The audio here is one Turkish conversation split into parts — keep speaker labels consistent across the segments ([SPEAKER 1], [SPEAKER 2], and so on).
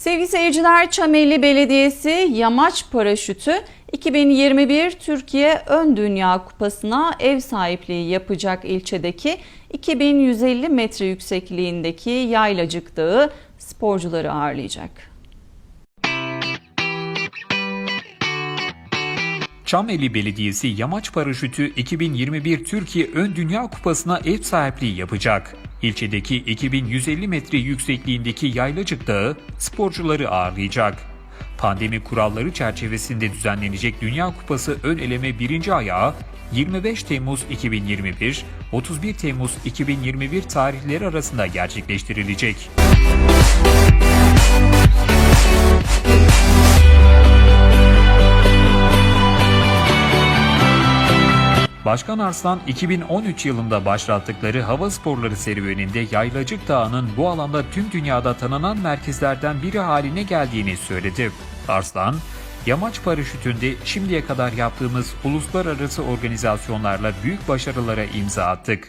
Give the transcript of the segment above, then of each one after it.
[SPEAKER 1] Sevgili seyirciler, Çameli Belediyesi Yamaç Paraşütü 2021 Türkiye Ön Dünya Kupası'na ev sahipliği yapacak ilçedeki 2150 metre yüksekliğindeki Yaylacık Dağı sporcuları ağırlayacak.
[SPEAKER 2] Çameli Belediyesi Yamaç Paraşütü 2021 Türkiye Ön Dünya Kupası'na ev sahipliği yapacak. İlçedeki 2150 metre yüksekliğindeki Yaylacık Dağı sporcuları ağırlayacak. Pandemi kuralları çerçevesinde düzenlenecek Dünya Kupası ön eleme birinci ayağı 25 Temmuz 2021, 31 Temmuz 2021 tarihleri arasında gerçekleştirilecek. Başkan Arslan 2013 yılında başlattıkları hava sporları serüveninde Yaylacık Dağı'nın bu alanda tüm dünyada tanınan merkezlerden biri haline geldiğini söyledi. Arslan, yamaç paraşütünde şimdiye kadar yaptığımız uluslararası organizasyonlarla büyük başarılara imza attık.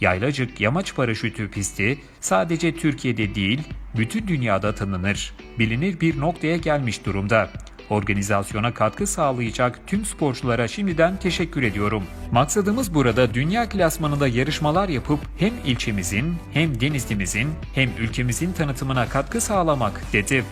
[SPEAKER 2] Yaylacık Yamaç Paraşütü pisti sadece Türkiye'de değil, bütün dünyada tanınır, bilinir bir noktaya gelmiş durumda. Organizasyona katkı sağlayacak tüm sporculara şimdiden teşekkür ediyorum. Maksadımız burada dünya klasmanında yarışmalar yapıp hem ilçemizin, hem Denizli'mizin, hem ülkemizin tanıtımına katkı sağlamak dedi.